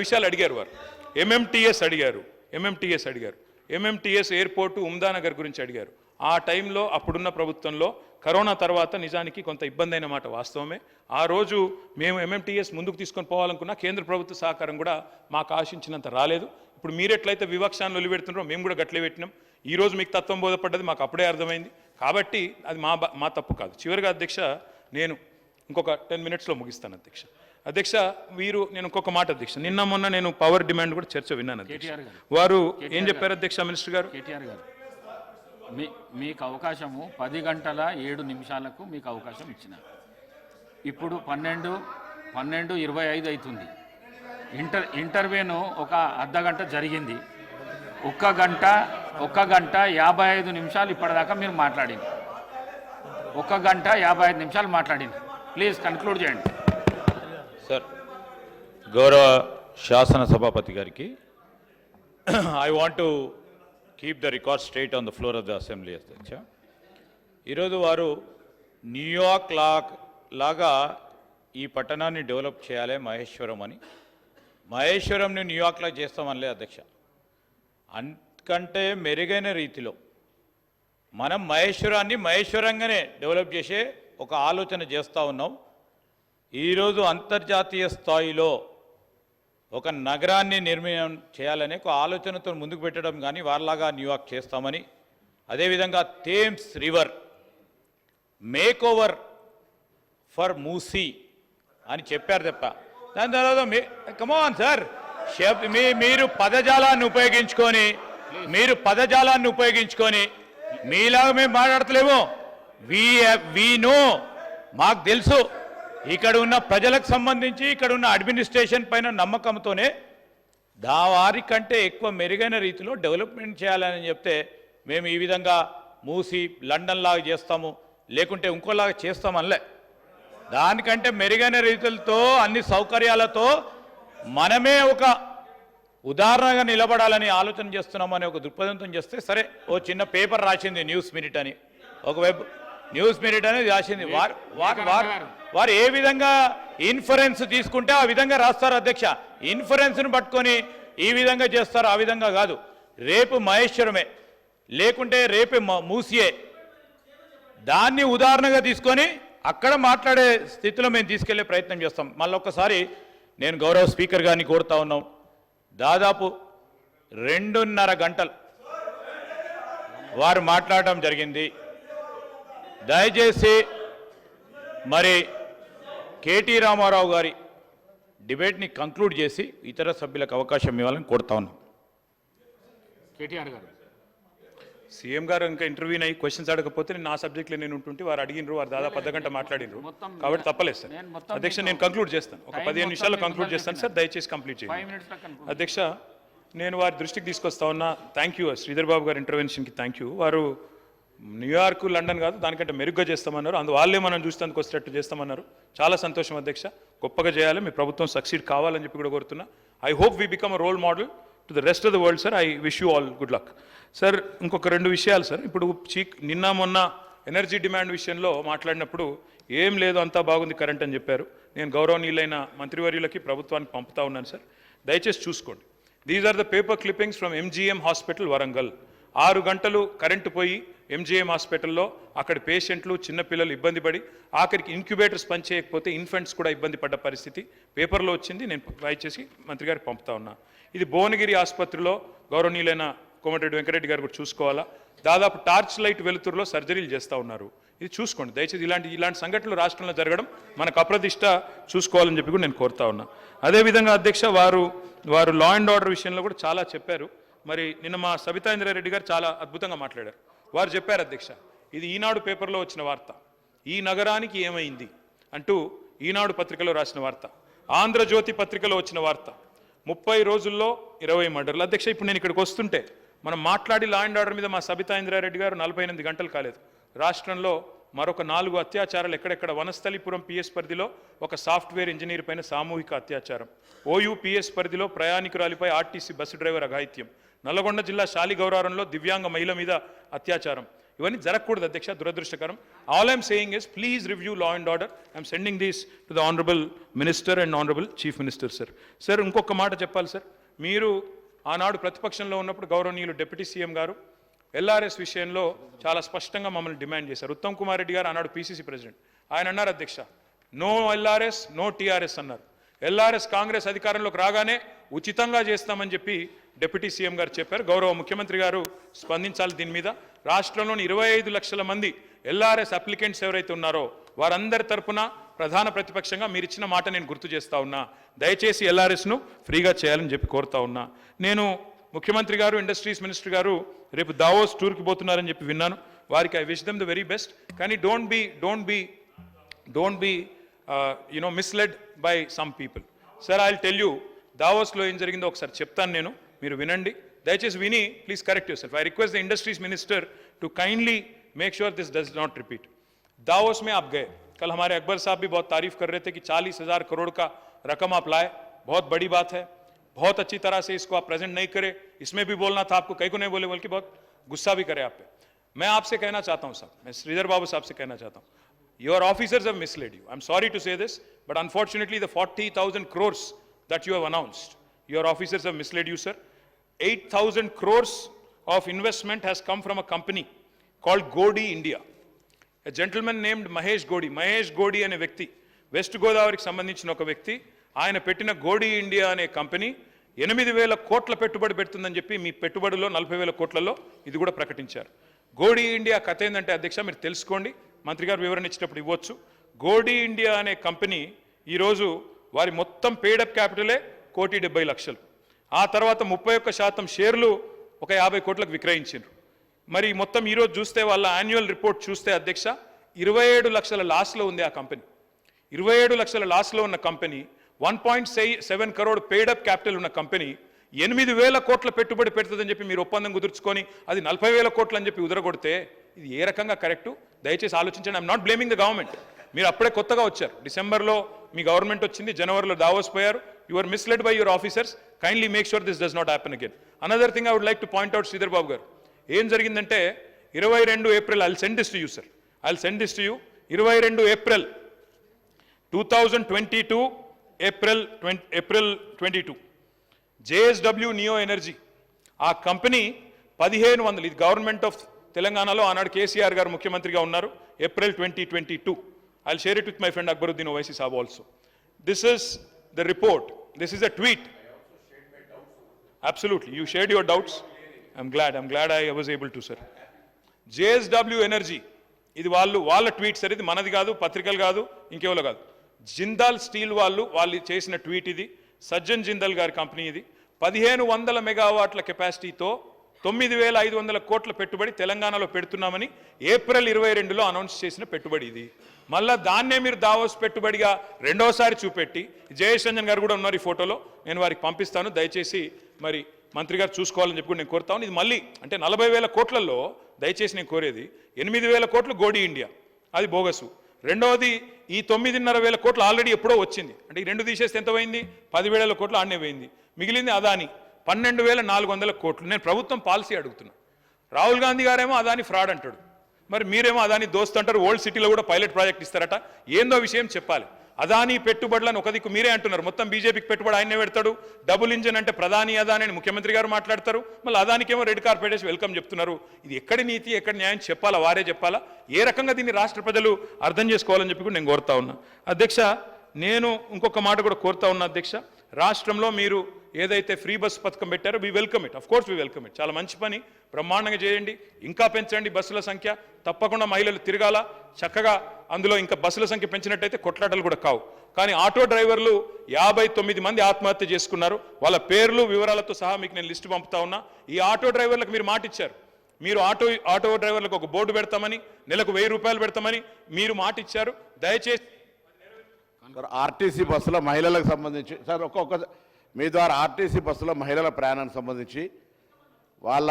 విషయాలు అడిగారు వారు. ఎంఎంటీఎస్ అడిగారు. ఎంఎంటీఎస్ అడిగారు. ఎంఎంటీఎస్ ఎయిర్పోర్టు ఉమ్దానగర్ గురించి అడిగారు. ఆ టైంలో అప్పుడున్న ప్రభుత్వంలో కరోనా తర్వాత నిజానికి కొంత ఇబ్బంది అయిన మాట వాస్తవమే. ఆ రోజు మేము ఎంఎంటీఎస్ ముందుకు తీసుకొని పోవాలనుకున్నా కేంద్ర ప్రభుత్వ సహకారం కూడా మాకు ఆశించినంత రాలేదు. ఇప్పుడు మీరెట్లయితే వివక్షాన్ని వదిలిపెడుతున్నారో మేము కూడా గట్లే పెట్టినాం. ఈరోజు మీకు తత్వం బోధపడ్డది మాకు అప్పుడే అర్థమైంది. కాబట్టి అది మా మా తప్పు కాదు. చివరిగా అధ్యక్ష నేను ఇంకొక టెన్ మినిట్స్లో ముగిస్తాను అధ్యక్ష. అధ్యక్ష వీరు నేను ఇంకొక మాట అధ్యక్ష. నిన్న మొన్న నేను పవర్ డిమాండ్ కూడా చర్చ విన్నాను. వారు ఏం చెప్పారు అధ్యక్ష మినిస్టర్ గారు? కేటీఆర్ గారు. మీ మీకు అవకాశము పది గంటల ఏడు నిమిషాలకు మీకు అవకాశం ఇచ్చిన. ఇప్పుడు పన్నెండు పన్నెండు ఇరవై ఐదు అవుతుంది ఇంటర్ ఇంటర్వ్యూను ఒక అర్ధ గంట జరిగింది. ఒక్క గంట ఒక్క గంట యాభై ఐదు నిమిషాలు ఇప్పటిదాకా మీరు మాట్లాడింది. ఒక్క గంట యాభై ఐదు నిమిషాలు మాట్లాడింది. ప్లీజ్ కన్క్లూడ్ చేయండి. సార్ గౌరవ శాసన సభాపతి గారికి I want to keep the record straight on the floor of the assembly అధ్యక్ష. ఈరోజు వారు న్యూయార్క్ లా లాగా ఈ పట్టణాన్ని డెవలప్ చేయాలి మహేశ్వరం అని. మహేశ్వరంని న్యూయార్క్లా చేస్తామనిలే అధ్యక్ష. అంతకంటే మెరుగైన రీతిలో మనం మహేశ్వరాన్ని మహేశ్వరంగానే డెవలప్ చేసే ఒక ఆలోచన చేస్తూ ఉన్నాం. ఈరోజు అంతర్జాతీయ స్థాయిలో ఒక నగరాన్ని నిర్మాణం చేయాలనే ఒక ఆలోచనతో ముందుకు పెట్టడం కానీ వారిలాగా న్యూయార్క్ చేస్తామని అదేవిధంగా Thames river make over for Musi అని చెప్పారు తప్ప. దాని తర్వాత మీ కమాన్ సార్ మీ మీరు పదజాలాన్ని ఉపయోగించుకొని మీరు పదజాలాన్ని ఉపయోగించుకొని మీలాగా మేము మాట్లాడతలేము. వి వీ నో మాకు తెలుసు. ఇక్కడ ఉన్న ప్రజలకు సంబంధించి ఇక్కడ ఉన్న అడ్మినిస్ట్రేషన్ పైన నమ్మకంతోనే దా వారి కంటే ఎక్కువ మెరుగైన రీతిలో డెవలప్మెంట్ చేయాలని చెప్తే మేము ఈ విధంగా మూసి లండన్ లాగా చేస్తాము లేకుంటే ఇంకోలాగా చేస్తామనిలే. దానికంటే మెరుగైన రీతులతో అన్ని సౌకర్యాలతో మనమే ఒక ఉదాహరణగా నిలబడాలని ఆలోచన చేస్తున్నామని ఒక దృక్పథంతో చేస్తే సరే ఓ చిన్న పేపర్ రాసింది న్యూస్ మినిట్ అని. ఒక వెబ్ న్యూస్ మినిట్ అనేది రాసింది. వారు వారు ఏ విధంగా ఇన్ఫరెన్స్ తీసుకుంటే ఆ విధంగా రాస్తారు అధ్యక్ష. ఇన్ఫరెన్స్ను పట్టుకొని ఈ విధంగా చేస్తారు ఆ విధంగా కాదు. రేపు మహేశ్వరమే. లేకుంటే రేపే మూసియే. దాన్ని ఉదాహరణగా తీసుకొని అక్కడ మాట్లాడే స్థితిలో మేము తీసుకెళ్ళే ప్రయత్నం చేస్తాం. మళ్ళీ ఒక్కసారి నేను గౌరవ స్పీకర్ గారిని కోరుతా ఉన్నాం. దాదాపు రెండున్నర గంటలు వారు మాట్లాడటం జరిగింది. దయచేసి మరి కేటీ రామారావు గారి డిబేట్ని కంక్లూడ్ చేసి ఇతర సభ్యులకు అవకాశం ఇవ్వాలని కోరుతా ఉన్నాం. కేటీఆర్ గారు. సీఎం గారు ఇంకా ఇంటర్వ్యూ అయ్యి క్వశ్చన్స్ అడగకపోతే నేను నా సబ్జెక్ట్లో నేను ఉంటుంటే వారు అడిగినరు వారు దాదాపు అర్ధ గంట మాట్లాడినరు. కాబట్టి తప్పలేదు సార్. నేను మొత్తం అధ్యక్ష నేను కంక్లూడ్ చేస్తాను. ఒక పదిహేను నిమిషాల్లో కంక్లూడ్ చేస్తాను సార్. దయచేసి కంప్లీట్ చేయండి. అధ్యక్ష నేను వారి దృష్టికి తీసుకొస్తా ఉన్నా. థ్యాంక్ యూ శ్రీధర్ బాబు గారి ఇంటర్వెన్షన్కి థ్యాంక్ యూ వారు న్యూయార్క్ లండన్ కాదు దానికంటే మెరుగ్గా చేస్తామన్నారు. అందు వాళ్ళే మనం చూసేందుకు వచ్చేటట్టు చేస్తామన్నారు. చాలా సంతోషం అధ్యక్ష. గొప్పగా చేయాలి మీ ప్రభుత్వం సక్సీడ్ కావాలని చెప్పి కూడా కోరుతున్నా. I hope we become a role model to the rest of the world sir I wish you all good luck sir ఇంకొక రెండు విషయాలు సార్ ఇప్పుడు చీక్ నిన్న మొన్న ఎనర్జీ డిమాండ్ విషయంలో మాట్లాడినప్పుడు ఏం లేదు అంతా బాగుంది కరెంట్ అని చెప్పారు. నేను గౌరవనీయులైన మంత్రివర్యులకి ప్రభుత్వానికి పంపుతా ఉన్నాను సార్ దయచేసి చూసుకోండి. These are the paper clippings from MGM hospital Warangal ఆరు గంటలు కరెంటు పోయి ఎంజీఎం హాస్పిటల్లో అక్కడ పేషెంట్లు చిన్నపిల్లలు ఇబ్బంది పడి ఆఖరికి ఇంక్యుబేటర్స్ పనిచేయకపోతే ఇన్ఫెంట్స్ కూడా ఇబ్బంది పడ్డ పరిస్థితి పేపర్లో వచ్చింది. నేను దయచేసి చేసి మంత్రి గారికి పంపుతా ఉన్నా. ఇది భువనగిరి ఆసుపత్రిలో గౌరవనీయులైన కోమటిరెడ్డి వెంకరెడ్డి గారు కూడా చూసుకోవాలా? దాదాపు టార్చ్ లైట్ వెలుతురులో సర్జరీలు చేస్తూ ఉన్నారు. ఇది చూసుకోండి. దయచేసి ఇలాంటి ఇలాంటి సంఘటనలు రాష్ట్రంలో జరగడం మనకు అప్రతిష్ట చూసుకోవాలని చెప్పి కూడా నేను కోరుతా ఉన్నా. అదేవిధంగా అధ్యక్ష వారు వారు లా అండ్ ఆర్డర్ విషయంలో కూడా చాలా చెప్పారు. మరి నిన్న మా సబితా ఇంద్రారెడ్డి గారు చాలా అద్భుతంగా మాట్లాడారు. వారు చెప్పారు అధ్యక్ష ఇది ఈనాడు పేపర్లో వచ్చిన వార్త. ఈ నగరానికి ఏమైంది అంటూ ఈనాడు పత్రికలో రాసిన వార్త. ఆంధ్రజ్యోతి పత్రికలో వచ్చిన వార్త. ముప్పై రోజుల్లో ఇరవై మర్డర్లు. అధ్యక్ష ఇప్పుడు నేను ఇక్కడికి వస్తుంటే మనం మాట్లాడి లా అండ్ ఆర్డర్ మీద మా సబితా ఇంద్రారెడ్డి గారు నలభై ఎనిమిది గంటలు కాలేదు. రాష్ట్రంలో మరొక నాలుగు అత్యాచారాలు ఎక్కడెక్కడ? వనస్థలిపురం పిఎస్ పరిధిలో ఒక సాఫ్ట్వేర్ ఇంజనీర్ పైన సామూహిక అత్యాచారం. ఓయూపీఎస్ పరిధిలో ప్రయాణికురాలిపై ఆర్టీసీ బస్సు డ్రైవర్ అఘాయిత్యం. నల్లగొండ జిల్లా శాలిగౌరారంలో దివ్యాంగ మహిళ మీద అత్యాచారం. ఇవన్నీ జరగకూడదు అధ్యక్ష దురదృష్టకరం. All I'm saying is please review law and order I'm sending these to the honourable minister and honourable chief minister sir sir ఇంకొక మాట చెప్పాలి సార్ మీరు ఆనాడు ప్రతిపక్షంలో ఉన్నప్పుడు గౌరవనీయులు డిప్యూటీ సీఎం గారు ఎల్ఆర్ఎస్ విషయంలో చాలా స్పష్టంగా మమ్మల్ని డిమాండ్ చేశారు. ఉత్తమ్ కుమార్ రెడ్డి గారు ఆనాడు పీసీసీ ప్రెసిడెంట్ ఆయన అన్నారు అధ్యక్ష నో ఎల్ఆర్ఎస్ నో టీఆర్ఎస్ అన్నారు. ఎల్ఆర్ఎస్ కాంగ్రెస్ అధికారంలోకి రాగానే ఉచితంగా చేస్తామని చెప్పి డిప్యూటీ సీఎం గారు చెప్పారు. గౌరవ ముఖ్యమంత్రి గారు స్పందించాలి దీని మీద. రాష్ట్రంలోని ఇరవై ఐదు లక్షల మంది ఎల్ఆర్ఎస్ అప్లికెంట్స్ ఎవరైతే ఉన్నారో వారందరి తరపున ప్రధాన ప్రతిపక్షంగా మీరు ఇచ్చిన మాట నేను గుర్తు చేస్తా ఉన్నా. దయచేసి ఎల్ఆర్ఎస్ను ఫ్రీగా చేయాలని చెప్పి కోరుతా ఉన్నా. నేను ముఖ్యమంత్రి గారు ఇండస్ట్రీస్ మినిస్టర్ గారు రేపు దావోస్ టూర్కి పోతున్నారని చెప్పి విన్నాను. వారికి I wish them the very best. కానీ don't be don't be don't be you know misled by some people sir I tell you దావోస్లో ఏం జరిగిందో ఒకసారి చెప్తాను నేను. మీరు వినండి. దయచేసి విని please correct yourself I request the industries minister to kindly make sure this does not repeat Davos में आप गए कल हमारे अकबर साहब भी बहुत तारीफ़ कर रहे थे कि चालीस हज़ार करोड़ का रकम आप लाए बहुत बड़ी बात है बहुत अच्छी तरह से इसको आप प्रेजेंट नहीं करें इसमें भी बोलना था आपको कहीं को नहीं बोले बल्कि बहुत गुस्सा भी करे आप पे मैं आपसे कहना चाहता हूँ सर मैं श्रीधर बाबू साहब से कहना चाहता हूँ your officers have misled you I am sorry to say this but unfortunately the forty thousand crores that you have announced your officers have misled you sir. 8000 crores of investment has come from a company called godi india. A gentleman named Mahesh Godi Mahesh Godi అనే వ్యక్తి west గోదావరికి సంబంధించిన ఒక వ్యక్తి ఆయన పెట్టిన గోడి India అనే company ఎనిమిది వేల కోట్ల పెట్టుబడి పెడుతుందని చెప్పి మీ పెట్టుబడిలో నలభై వేల కోట్లలో ఇది కూడా ప్రకటించారు. గోడి ఇండియా కథ ఏంటంటే అధ్యక్ష మీరు తెలుసుకోండి. మంత్రి గారు వివరణ ఇచ్చినప్పుడు ఇవ్వచ్చు. గోడి ఇండియా అనే కంపెనీ ఈరోజు వారి మొత్తం పేడప్ క్యాపిటలే కోటి డెబ్బై లక్షలు. ఆ తర్వాత ముప్పై ఒక్క శాతం షేర్లు ఒక యాభై కోట్లకు విక్రయించారు మరి మొత్తం ఈరోజు చూస్తే వాళ్ళ యాన్యువల్ రిపోర్ట్ చూస్తే అధ్యక్ష ఇరవై ఏడు లక్షల లాస్లో ఉంది ఆ కంపెనీ ఇరవై ఏడు లక్షల లాస్లో ఉన్న company one point seven crore paid up capital ఉన్న కంపెనీ ఎనిమిది వేల కోట్ల పెట్టుబడి పెడుతుందని చెప్పి మీరు ఒప్పందం కుదుర్చుకొని అది నలభై వేల కోట్లు అని చెప్పి ఉదరగొడితే ఇది ఏ రకంగా కరెక్టు దయచేసి ఆలోచించండి. I'm not blaming the government మీరు అప్పుడే కొత్తగా వచ్చారు. డిసెంబర్లో మీ గవర్నమెంట్ వచ్చింది జనవరిలో దావోస్ పోయారు. You are misled by your officers kindly make sure this does not happen again another thing I would like to point out Sridhar Babu గారు. ఏం జరిగిందంటే ఇరవై రెండు April I'll send this to you sir I'll send this to you ఇరవై రెండు April two thousand twenty two April twenty April twenty two JSW Neo Energy ఆ company పదిహేను వందలు ఇది గవర్నమెంట్ ఆఫ్ తెలంగాణలో ఆనాడు కేసీఆర్ గారు ముఖ్యమంత్రిగా ఉన్నారు April twenty twenty two I share it with my friend Akbaruddin Owaisi sahab also this is the report this is a tweet Absolutely. You shared your doubts. I'm glad. I'm glad I was able to, sir. JSW energy ఇది వాళ్ళు వాళ్ళ tweet sir ఇది మనది కాదు పత్రికలు కాదు ఇంకెవరో కాదు జిందాల్ స్టీల్ వాళ్ళు వాళ్ళు చేసిన ట్వీట్ ఇది సజ్జన్ జిందాల్ గారి కంపెనీ ఇది పదిహేను వందల మెగావాట్ల కెపాసిటీతో తొమ్మిది వేల ఐదు వందల కోట్ల పెట్టుబడి తెలంగాణలో పెడుతున్నామని ఏప్రిల్ ఇరవై రెండులో అనౌన్స్ చేసిన పెట్టుబడి ఇది. మళ్ళా దాన్నే మీరు దావోస్ పెట్టుబడిగా రెండోసారి చూపెట్టి జయశంజన్ గారు కూడా ఉన్నారు ఈ ఫోటోలో నేను వారికి పంపిస్తాను. దయచేసి మరి మంత్రి గారు చూసుకోవాలని చెప్పి నేను కోరుతాను ఇది మళ్ళీ అంటే నలభై వేల కోట్లలో దయచేసి నేను కోరేది ఎనిమిది వేల కోట్లు గోడి ఇండియా. అది బోగసు. రెండవది ఈ తొమ్మిదిన్నర వేల కోట్లు ఆల్రెడీ ఎప్పుడో వచ్చింది. అంటే ఈ రెండు తీసేస్తే ఎంత పోయింది? పదివేల కోట్లు ఆడనే పోయింది. మిగిలింది అదాని. పన్నెండు వేల నాలుగు వందల కోట్లు. నేను ప్రభుత్వం పాలసీ అడుగుతున్నా. రాహుల్ గాంధీ గారేమో అదాని ఫ్రాడ్ అంటాడు. మరి మీరేమో అదాని దోస్త్ అంటారు. ఓల్డ్ సిటీలో కూడా పైలట్ ప్రాజెక్ట్ ఇస్తారట. ఏందో విషయం చెప్పాలి. అదాని పెట్టుబడులను ఒక దిక్కు మీరే అంటున్నారు. మొత్తం బీజేపీకి పెట్టుబడి ఆయనే పెడతాడు. డబుల్ ఇంజన్ అంటే ప్రధాని అదాని అని ముఖ్యమంత్రి గారు మాట్లాడతారు. మళ్ళీ అదానికేమో రెడ్ కార్పెట్ వేసి వెల్కమ్ చెప్తున్నారు. ఇది ఎక్కడి నీతి ఎక్కడి న్యాయం చెప్పాలా వారే చెప్పాలా? ఏ రకంగా దీన్ని రాష్ట్ర ప్రజలు అర్థం చేసుకోవాలని చెప్పి కూడా నేను కోరుతా ఉన్నా. అధ్యక్ష నేను ఇంకొక మాట కూడా కోరుతా ఉన్నా అధ్యక్ష. రాష్ట్రంలో మీరు ఏదైతే ఫ్రీ బస్ పథకం పెట్టారో we welcome it of course we welcome it చాలా మంచి పని. బ్రహ్మాండంగా చేయండి. ఇంకా పెంచండి బస్సుల సంఖ్య. తప్పకుండా మహిళలు తిరగాల. చక్కగా అందులో ఇంకా బస్సుల సంఖ్య పెంచినట్టయితే కొట్లాటలు కూడా కావు. కానీ ఆటో డ్రైవర్లు యాభై తొమ్మిది మంది ఆత్మహత్య చేసుకున్నారు. వాళ్ళ పేర్లు వివరాలతో సహా మీకు నేను లిస్టు పంపుతా ఉన్నా. ఈ ఆటో డ్రైవర్లకు మీరు మాట ఇచ్చారు. మీరు ఆటో ఆటో డ్రైవర్లకు ఒక బోర్డు పెడతామని నెలకు వెయ్యి రూపాయలు పెడతామని మీరు మాట ఇచ్చారు. దయచేసి సార్ ఆర్టీసీ బస్సులో మహిళలకు సంబంధించి సార్ ఒక్కొక్క మీ ద్వారా ఆర్టీసీ బస్సులో మహిళల ప్రయాణానికి సంబంధించి వాళ్ళ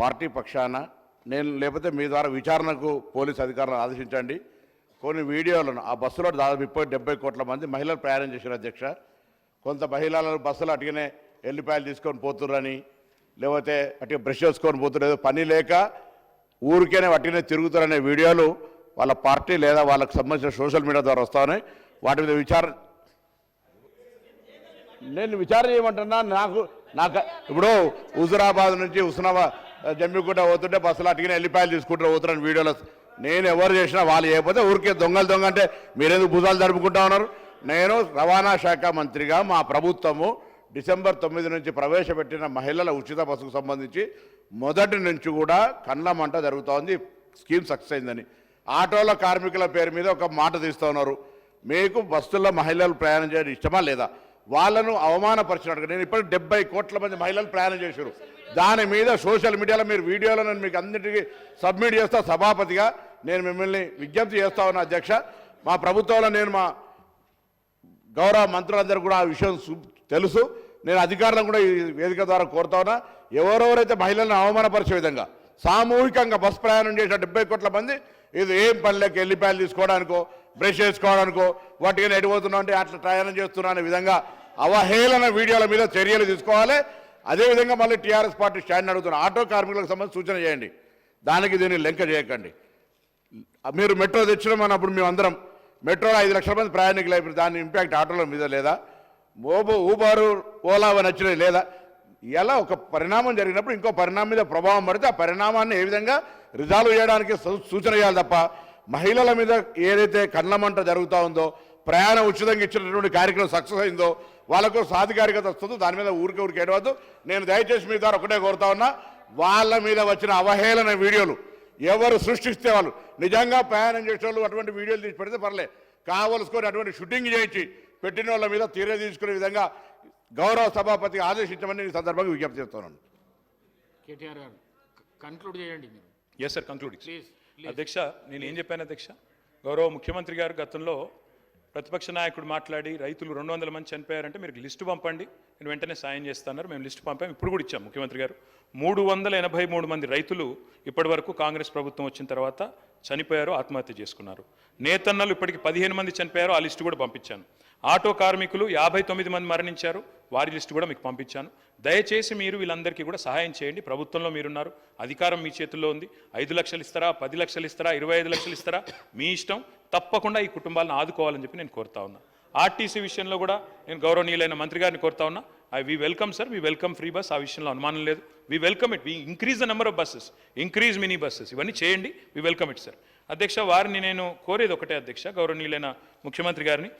పార్టీ పక్షాన నేను లేకపోతే మీ ద్వారా విచారణకు పోలీస్ అధికారులను ఆదేశించండి. కొన్ని వీడియోలను ఆ బస్సులో దాదాపు ముప్పై డెబ్బై కోట్ల మంది మహిళలు ప్రయాణం చేశారు అధ్యక్ష. కొంత మహిళలు బస్సులు అటుగానే ఎల్లిపాయలు తీసుకొని పోతుర్రని లేకపోతే అటు బ్రష్ చేసుకొని పోతున్నారు పని లేక ఊరికేనే వట్టినే తిరుగుతారనే వీడియోలు వాళ్ళ పార్టీ లేదా వాళ్ళకు సంబంధించిన సోషల్ మీడియా ద్వారా వస్తా వాటి మీద విచారణ నేను విచారణ చేయమంటున్నా నాకు నాకు ఇప్పుడు హుజురాబాద్ నుంచి హుస్నాబాద్ జమ్మికుంట పోతుంటే బస్సులు అటుకుని ఎల్లిపాయలు తీసుకుంటారు పోతున్నాను వీడియోలో. నేను ఎవరు చేసినా వాళ్ళు చేయకపోతే ఊరికే దొంగలు దొంగ అంటే మీరెందుకు భుజాలు జరుపుకుంటా ఉన్నారు? నేను రవాణా శాఖ మంత్రిగా మా ప్రభుత్వము డిసెంబర్ తొమ్మిది నుంచి ప్రవేశపెట్టిన మహిళల ఉచిత బస్సుకు సంబంధించి మొదటి నుంచి కూడా కళ్ళ మంట జరుగుతోంది. స్కీమ్ సక్సెస్ అయిందని. ఆటోల కార్మికుల పేరు మీద ఒక మాట తీస్తూ ఉన్నారు. మీకు బస్సుల్లో మహిళలు ప్రయాణం చేయడం ఇష్టమా లేదా? వాళ్ళను అవమానపరిచినట్టుగా నేను ఇప్పటికి డెబ్బై కోట్ల మంది మహిళలు ప్రయాణం చేశారు. దాని మీద సోషల్ మీడియాలో మీరు వీడియోలో నేను మీకు అందరికీ సబ్మిట్ చేస్తా సభాపతిగా. నేను మిమ్మల్ని విజ్ఞప్తి చేస్తా ఉన్నా అధ్యక్ష. మా ప్రభుత్వంలో నేను మా గౌరవ మంత్రులందరూ కూడా ఆ విషయం తెలుసు. నేను అధికారులను కూడా ఈ వేదిక ద్వారా కోరుతా ఉన్నా. ఎవరెవరైతే మహిళలను అవమానపరిచే విధంగా సామూహికంగా బస్ ప్రయాణం చేసిన డెబ్బై కోట్ల మంది ఇది ఏం పనిలోకి ఎల్లిపాయలు తీసుకోవడానికో బ్రష్ చేసుకోవడానికో వాటికి ఎడిపోతున్నా అంటే అట్లా ప్రయాణం చేస్తున్నా అనే విధంగా అవహేళన వీడియోల మీద చర్యలు తీసుకోవాలి. అదేవిధంగా మళ్ళీ టీఆర్ఎస్ పార్టీ స్టాండ్ అడుగుతున్న. ఆటో కార్మికులకు సంబంధించి సూచన చేయండి. దానికి దీన్ని లెంక చేయకండి. మీరు మెట్రో తెచ్చిన అన్నప్పుడు మేము అందరం మెట్రోలో ఐదు లక్షల మంది ప్రయాణికులు అయిపోయి దాని ఇంపాక్ట్ ఆటోల మీద లేదా? ఓబో ఊబారు ఓలా నచ్చినవి లేదా? ఇలా ఒక పరిణామం జరిగినప్పుడు ఇంకో పరిణామం మీద ప్రభావం పడితే ఆ పరిణామాన్ని ఏ విధంగా రిజాల్వ్ చేయడానికి సూచన చేయాలి తప్ప మహిళల మీద ఏదైతే కళ్ళమంట జరుగుతూ ఉందో ప్రయాణం ఉచితంగా ఇచ్చినటువంటి కార్యక్రమం సక్సెస్ అయిందో వాళ్ళకు సాధికారికత వస్తుందో. దాని మీద ఊరికే ఊరికి ఏడవద్దు. నేను దయచేసి మీ ద్వారా ఒకటే కోరుతా ఉన్నా వాళ్ళ మీద వచ్చిన అవహేళన వీడియోలు ఎవరు సృష్టిస్తే వాళ్ళు. నిజంగా ప్రయాణం చేసే వాళ్ళు అటువంటి వీడియోలు తీసి పెడితే పర్లే. కావలసుకొని అటువంటి షూటింగ్ చేయించి పెట్టిన వాళ్ళ మీద తీరే తీసుకునే విధంగా గౌరవ సభాపతి ఆదేశించమని ఈ సందర్భంగా విజ్ఞప్తి చేస్తున్నాను. కేటీఆర్ గారు కన్క్లూడ్ చేయండి మీరు. ఎస్ సార్ కంక్లూడ్ ప్లీజ్ అధ్యక్ష నేను ఏం చెప్పాను అధ్యక్ష? గౌరవ ముఖ్యమంత్రి గారు గతంలో ప్రతిపక్ష నాయకుడు మాట్లాడి రైతులు రెండు వందల మంది చనిపోయారంటే మీరు లిస్టు పంపండి. నేను వెంటనే సాయం చేస్తాన్నారు మేము లిస్టు పంపాం. ఇప్పుడు కూడా ఇచ్చాం ముఖ్యమంత్రి గారు. మూడు వందల ఎనభై మూడు మంది రైతులు ఇప్పటి వరకు కాంగ్రెస్ ప్రభుత్వం వచ్చిన తర్వాత చనిపోయారు ఆత్మహత్య చేసుకున్నారు. నేతన్నలు ఇప్పటికి పదిహేను మంది చనిపోయారు ఆ లిస్టు కూడా పంపించాను. ఆటో కార్మికులు యాభై తొమ్మిది మంది మరణించారు. వారి లిస్టు కూడా మీకు పంపించాను. దయచేసి మీరు వీళ్ళందరికీ కూడా సహాయం చేయండి. ప్రభుత్వంలో మీరున్నారు. అధికారం మీ చేతుల్లో ఉంది. ఐదు లక్షలు ఇస్తారా? పది లక్షలు ఇస్తారా? ఇరవై ఐదు లక్షలు ఇస్తారా? మీ ఇష్టం. తప్పకుండా ఈ కుటుంబాలను ఆదుకోవాలని చెప్పి నేను కోరుతా ఉన్నా. ఆర్టీసీ విషయంలో కూడా నేను గౌరవనీయులైన మంత్రి గారిని కోరుతా ఉన్నా. I we welcome sir. We welcome free bus. ఆ విషయంలో అనుమానం లేదు. We welcome it we increase the number of buses increase mini buses ఇవన్నీ చేయండి. వి వెల్కమ్ ఇట్ సార్ అధ్యక్ష వారిని నేను కోరేది ఒకటే అధ్యక్ష గౌరవనీయులైన ముఖ్యమంత్రి గారిని.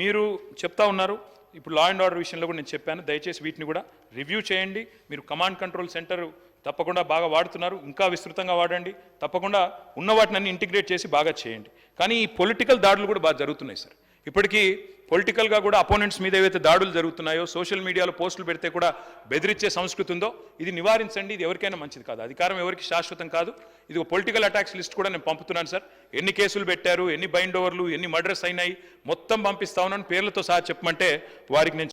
మీరు చెప్తా ఉన్నారు. ఇప్పుడు లా అండ్ ఆర్డర్ విషయంలో కూడా నేను చెప్పాను. దయచేసి వీటిని కూడా రివ్యూ చేయండి. మీరు కమాండ్ కంట్రోల్ సెంటర్ తప్పకుండా బాగా వాడుతున్నారు. ఇంకా విస్తృతంగా వాడండి. తప్పకుండా ఉన్న వాటిని అన్ని ఇంటిగ్రేట్ చేసి బాగా చేయండి. కానీ ఈ పొలిటికల్ దాడులు కూడా బాగా జరుగుతున్నాయి సార్ ఇప్పటికీ పొలిటికల్గా కూడా అపోనెంట్స్ మీద ఏవైతే దాడులు జరుగుతున్నాయో సోషల్ మీడియాలో పోస్టులు పెడితే కూడా బెదిరించే సంస్కృతి ఉందో ఇది నివారించండి ఇది ఎవరికైనా మంచిది కాదు. అధికారం ఎవరికి శాశ్వతం కాదు. ఇది ఒక పొలిటికల్ అటాక్స్ లిస్ట్ కూడా నేను పంపుతున్నాను సార్. ఎన్ని కేసులు పెట్టారు ఎన్ని బైండ్ ఓవర్లు ఎన్ని మర్డర్స్ అయినాయి మొత్తం పంపిస్తా ఉన్నాను పేర్లతో సహా చెప్పమంటే వారికి నేను